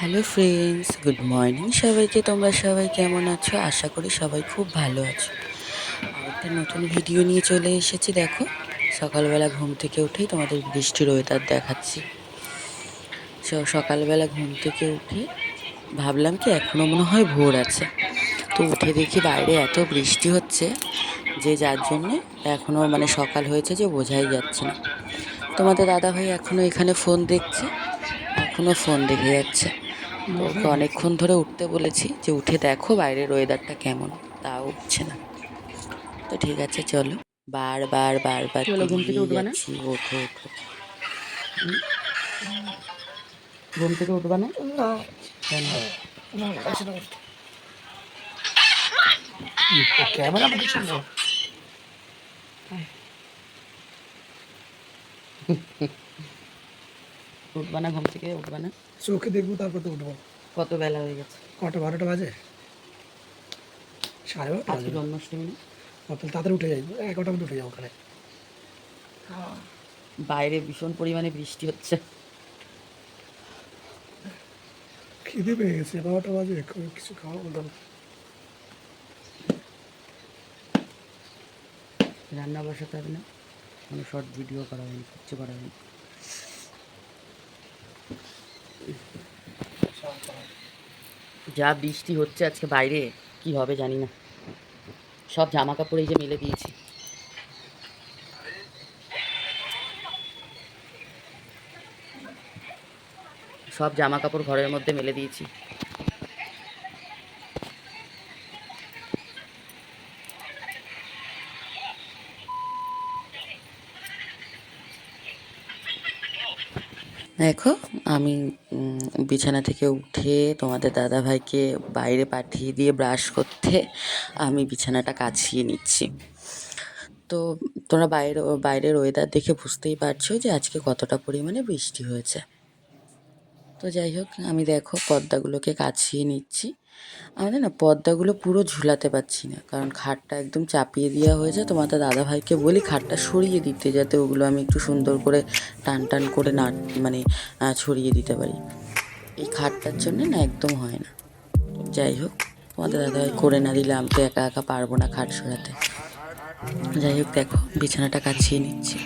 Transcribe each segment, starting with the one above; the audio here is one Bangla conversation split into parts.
হ্যালো ফ্রেন্ডস গুড মর্নিং সবাইকে। তোমরা সবাই কেমন আছো? আশা করি সবাই খুব ভালো আছো। একটা নতুন ভিডিও নিয়ে চলে এসেছি, দেখো। সকালবেলা ঘুম থেকে উঠেই তোমাদের বৃষ্টির ওয়েদার দেখাচ্ছি। সকালবেলা ঘুম থেকে উঠে ভাবলাম কি এখনও মনে হয় ভোর আছে। তো উঠে দেখি বাইরে এত বৃষ্টি হচ্ছে যে যার জন্যে এখনও মানে সকাল হয়েছে যে বোঝাই যাচ্ছে না। তোমাদের দাদাভাই এখনও এখানে ফোন দেখছে এখনও ফোন দেখে যাচ্ছে। তো ওকে অনেকক্ষণ ধরে উঠতে বলেছি যে উঠে দেখো বাইরের ওয়েদারটা কেমন। তাও উঠছে না। তো ঠিক আছে চলো। বারবার বারবার চলো, ঘুম থেকে উঠবা না? ওঠো ওঠো। ঘুম থেকে উঠবা না? ক্যামেরা ছিল। উঠবা না ঘুম থেকে উঠবা না। চোখে দেখব তারপর তো উঠবো। কত বেলা হয়ে গেছে? কটা বারোটা বাজে? সাড়ে বারোটা বাজে। জন্মাষ্টমী তাড়াতাড়ি উঠে যাই এগারোটার মধ্যে উঠে যাব ওখানে। বাইরে ভীষণ পরিমাণে বৃষ্টি হচ্ছে। খিদে পেয়ে গেছে বারোটা বাজে কিছু খাওয়া বললাম রান্না বসাতে হবে না। কোনো শর্ট ভিডিও করা হয়নি কিচ্ছু করা হয়নি। যা বৃষ্টি হচ্ছে আজকে বাইরে, কি হবে জানি না। সব জামা কাপড় এই যে মেলে দিয়েছি। সব জামা কাপড় ঘরের মধ্যে মেলে দিয়েছি। দেখো, আমি বিছানা থেকে উঠে তোমাদের দাদাভাইকে বাইরে পাঠিয়ে দিয়ে ব্রাশ করতে আমি বিছানাটা কাছিয়ে নিচ্ছি। তো তোমরা বাইরে, বাইরের ওয়েদার দেখে বুঝতেই পারছ যে আজকে কতটা পরিমাণে বৃষ্টি হয়েছে। তো যাই হোক, আমি দেখো পর্দাগুলোকে কাছিয়ে নিচ্ছি। আমাদের না পর্দাগুলো পুরো ঝুলাতে পারছি না, কারণ খাটটা একদম চাপিয়ে দেওয়া হয়েছে। তোমাদের দাদা ভাইকে বলি, খাটটা সরিয়ে দিতে, যাতে ওগুলো আমি একটু সুন্দর করে টান টান করে না মানে ছড়িয়ে দিতে পারি। এই খাটটার জন্য না একদম হয় না। যাই হোক, তোমাদের দাদা ভাই করে না দিলে আমি তো একা একা পারব না খাট সরাতে। যাই হোক, দেখো, বিছানাটা কাছিয়ে নিচ্ছি।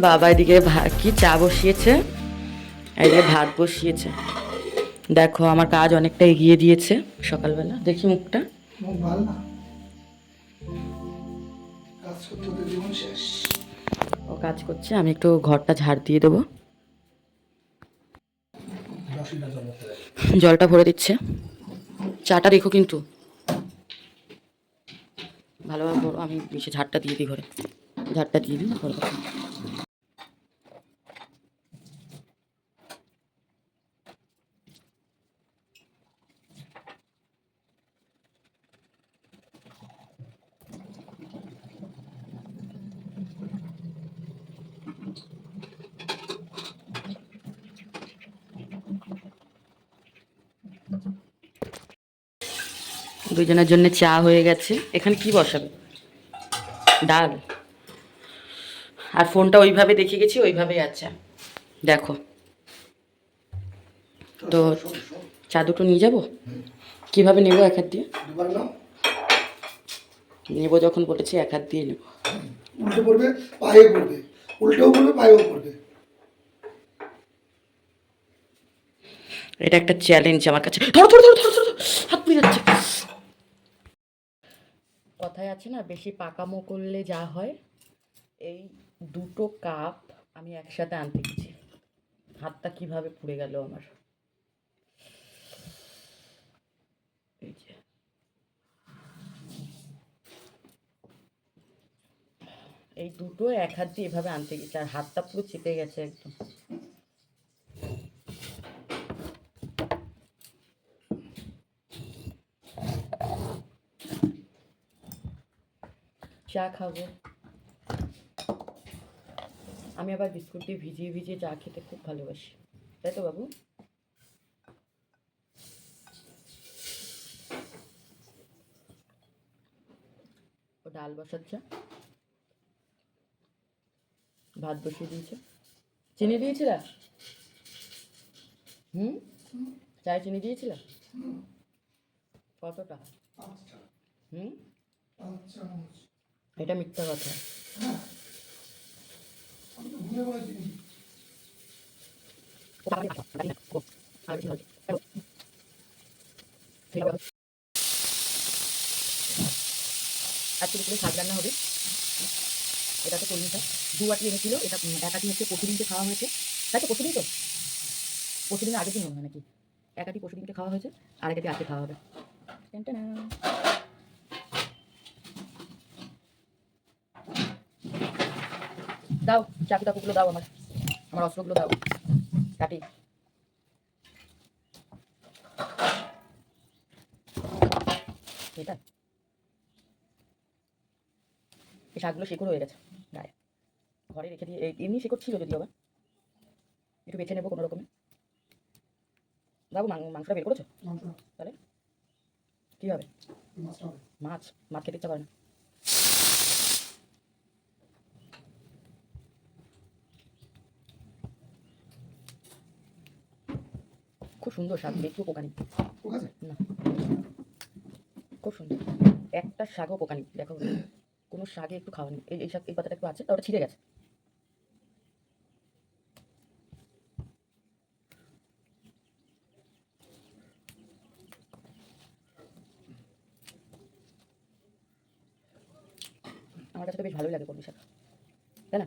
বাবা এদিকে কি চা বসিয়েছে? এদিকে ভাত বসিয়েছে। দেখো আমার কাজ অনেকটা এগিয়ে দিয়েছে সকালবেলা। দেখি মুখটা। ও কাজ করছে আমি একটু ঘরটা ঝাড় দিয়ে দেবো। জলটা ভরে দিচ্ছে। চাটা রেখো কিন্তু। ভালোভাবে আমি ঝাড়টা দিয়ে দিই ঘরে। ঝাড়টা দিয়ে দিই ঘরে দুজনের জন্য চা হয়ে গেছে। এখানে কি বসাবে? ডাল। আর ফোনটা ওইভাবে দেখে গেছি ওইভাবেই আছে। দেখো। তো চা দুটো নিয়ে যাব? কীভাবে নেব এক হাত দিয়ে? নেব যখন বলেছি এক হাত দিয়ে নেব। উল্টে পড়বে পায়ে পড়বে। উল্টেও পড়বে পায়েও পড়বে। এটা একটা চ্যালেঞ্জ আমার কাছে। ধরো ধরো ধরো ধরো ধরো হাত পুড়ে যাচ্ছে কথায় আছে না, বেশি পাকামো করলে যা হয়। এই দুটো কাপ আমি একসাথে আনতে গেছি। হাতটা কীভাবে পুড়ে গেল আমার। এই যে। এই দুটো এক হাত দিয়ে এভাবে আনতে গেছি, আর হাতটা পুরো চেপে গেছে একদম। চা খাব। আমি আবার বিস্কুট দিয়ে ভিজিয়ে ভিজিয়ে চা খেতে খুব ভালোবাসি। তাই তো বাবু? ও ডাল বসাচ্ছে ভাত বসিয়ে দিয়েছে। চিনি দিয়েছিলা? হুম? চায় চিনি দিয়েছিলা? কতটা? হুম? আচ্ছা এটা মিথ্যা কথা। আজকে দুপুরে শাক রান্না হবে। এটা তো কলমি শাক দু আটি এনেছিল এটা উম, এক আটি হচ্ছে পশুদিনকে খাওয়া হয়েছে। তাই তো পশুদিন তো? পশুদিন আগের দিন হয় নাকি? এক আটি পশুদিনকে খাওয়া হয়েছে আর এক আজকে খাওয়া হবে। দাও চাকু টাকুগুলো দাও আমার আমার অস্ত্রগুলো দাও। কাটি। এটা। এই শাকগুলো শেকড় হয়ে গেছে। গায়ে। ঘরে রেখে দিয়ে এমনি শেকড় ছিল যদিও আবার। একটু বেছে নেব কোনো রকমে। বাবু মাংসটা বের করেছ? তাহলে? মাছটা হবে। মাছ। মাছ খেতে ইচ্ছা করে না। সুন্দর শাক একটু পোকা নেই না। খুব সুন্দর। একটা শাকও পোকা নেই দেখো। কোনো শাকে একটু খাওয়া নেই। এই এই শাক এই পাতাটা একটু আছে তা ওটা ছিঁড়ে গেছে। আমার কাছে তো বেশ ভালোই লাগে কলমি শাক। তাই না?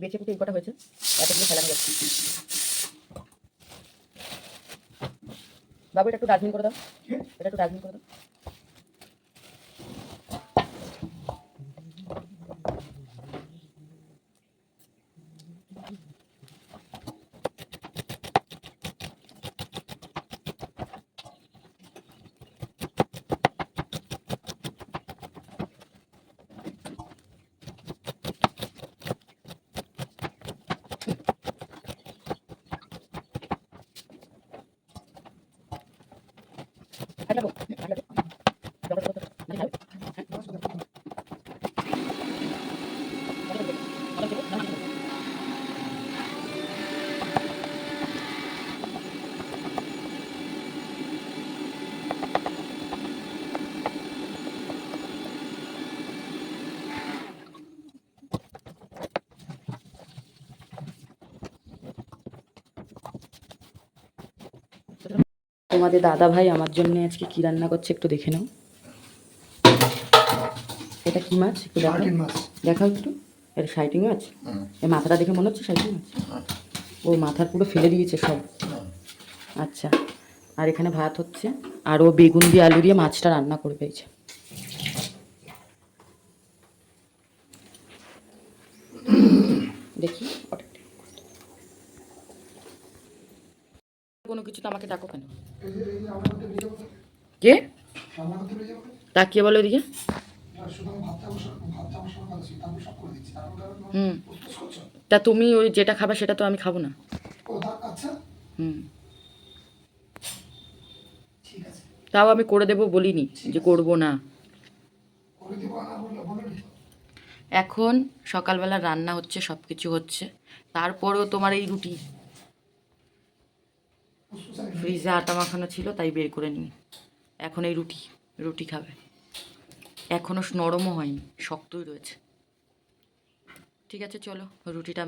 বেঁচে এই কটা হয়েছে। এতগুলো ফেলানো যাচ্ছে। বাবু, এটা একটু ডাস্টবিন করে দাও। এটা একটু ডাস্টবিন করে দাও। Ja. তোমাদের দাদা ভাই আমার জন্য আজকে কি রান্না করছে একটু দেখে নাও। এটা কি মাছ? একটু দেখাও। একটু। এটা সাইটিং মাছ? এই মাথাটা দেখে মনে হচ্ছে সাইটিং মাছ? ও মাথার পুরো ফেলে দিয়েছে সব। আচ্ছা। আর এখানে ভাত হচ্ছে। আর ও বেগুন দিয়ে আলু দিয়ে মাছটা রান্না করে এই যে। দেখি ওটা একটু। কোনো তো আমাকে ডাকো কেন? কে? তাকিয়ে বলো এদিকে। হুম। তা তুমি ওই যেটা খাবে সেটা তো আমি খাব না। হুম। তাও আমি করে দেবো বলিনি যে করব না। এখন সকালবেলা রান্না হচ্ছে সব কিছু হচ্ছে। তারপরেও তোমার এই রুটি। ফ্রিজে আটা মাখানো ছিল, তাই বের করে নিই। এখন এই রুটি রুটি খাবে। এখনও নরমও হয়নি, শক্তই রয়েছে। ঠিক আছে, চলো, রুটিটা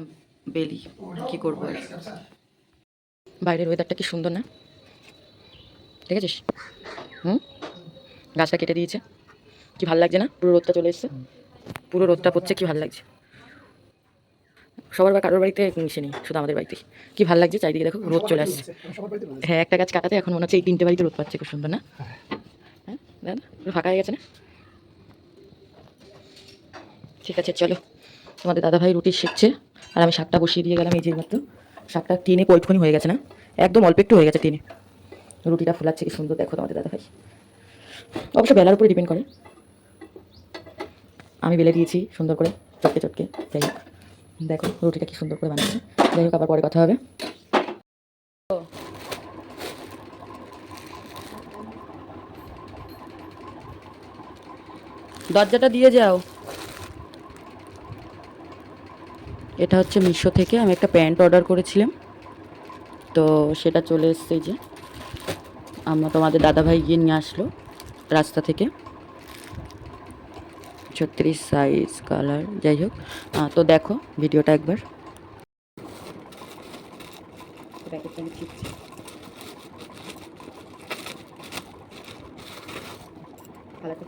বেলি, কি করব বাইরের ওয়েদারটা কি সুন্দর না? ঠিক আছে হুম? গাছটা কেটে দিয়েছে। কি ভালো লাগছে না? পুরো রোদটা চলে এসছে। পুরো রোদটা পড়ছে, কি ভালো লাগছে? সবার বা কারোর বাড়িতে মিশে নেই, শুধু আমাদের বাড়িতে কি ভালো লাগছে? চারিদিকে দেখো, রোদ চলে আসছে। হ্যাঁ একটা গাছ কাটাতে এখন মনে হচ্ছে এই তিনটে বাড়িতে রোদ পাচ্ছে, খুব সুন্দর, না? হ্যাঁ দাদা ফাঁকা হয়ে গেছে, না? ঠিক আছে, চলো। তোমাদের দাদাভাই রুটি শিখছে, আর আমি শাকটা বসিয়ে দিয়ে গেলাম এই যে মাত্র। শাকটা টেনে পয়টুখানি হয়ে গেছে, না? একদম অল্প একটু হয়ে গেছে টেনে। রুটিটা ফোলাচ্ছে, কি সুন্দর, দেখো তোমাদের দাদাভাই। অবশ্য বেলার উপরে ডিপেন্ড করে। আমি বেলে দিয়েছি সুন্দর করে, চটকে চটকে, যাই হোক। দেখো, রুটিটা কি সুন্দর করে বানাচ্ছে। যাই হোক, আবার পরে কথা হবে। দরজাটা দিয়ে যাও। এটা হচ্ছে মিশো থেকে আমি একটা প্যান্ট অর্ডার করেছিলাম। তো সেটা চলে এসছে যে। আমরা তোমাদের দাদাভাই গিয়ে নিয়ে আসলো রাস্তা থেকে। ছত্রিশ সাইজ কালার যাই হোক। তো দেখো ভিডিওটা একবার। কালারটা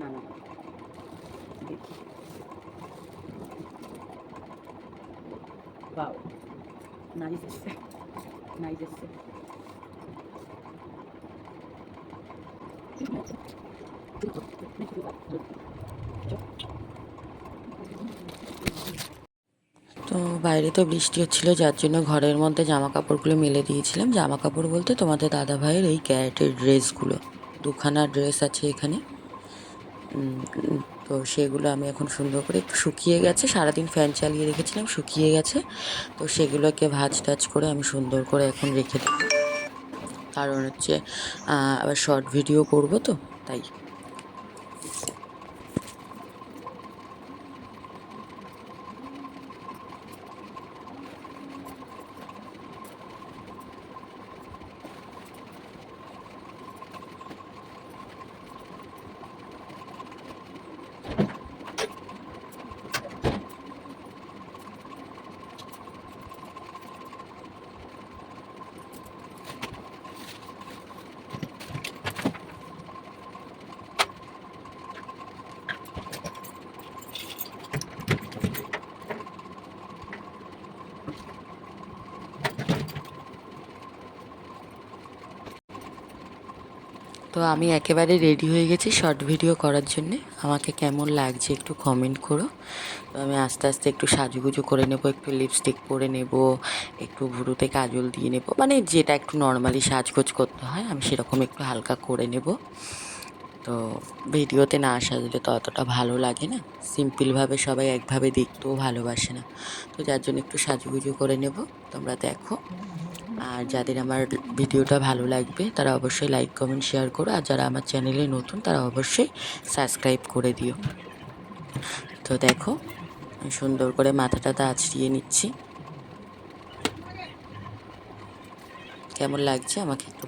না না। নাইস তো বাইরে তো বৃষ্টি হচ্ছিল, যার জন্য ঘরের মধ্যে জামা কাপড়গুলো মেলে দিয়েছিলাম। জামা কাপড় বলতে তোমাদের দাদা ভাইয়ের এই ক্যারেটের ড্রেসগুলো। দুখানা ড্রেস আছে এখানে। তো সেগুলো আমি এখন সুন্দর করে একটু শুকিয়ে গেছে। সারাদিন ফ্যান চালিয়ে রেখেছিলাম, শুকিয়ে গেছে। তো সেগুলোকে ভাজ টাজ করে আমি সুন্দর করে এখন রেখে দেবো। কারণ হচ্ছে আবার শর্ট ভিডিও করব তো, তাই। আমি একেবারে রেডি হয়ে গেছি শর্ট ভিডিও করার জন্যে। আমাকে কেমন লাগছে একটু কমেন্ট করো। তো আমি আস্তে আস্তে একটু সাজুগুজু করে নেব, একটু লিপস্টিক পরে নেব, একটু ভুরুতে কাজল দিয়ে নেব। মানে যেটা একটু নর্মালি সাজগোজ করতে হয়, আমি সেরকম একটু হালকা করে নেব। তো ভিডিওতে না সাজলে তো অতটা ভালো লাগে না। সিম্পলভাবে সবাই একভাবে দেখতেও ভালোবাসে না। তো যার জন্য একটু সাজুগুজু করে নেব। তোমরা দেখো। আর যাদের আমার ভিডিওটা ভালো লাগবে, তারা অবশ্যই লাইক কমেন্ট শেয়ার করো। আর যারা আমার চ্যানেলে নতুন, তারা অবশ্যই সাবস্ক্রাইব করে দিও। তো দেখো সুন্দর করে মাথাটাতে আছড়িয়ে নিচ্ছি। কেমন লাগছে আমাকে একটু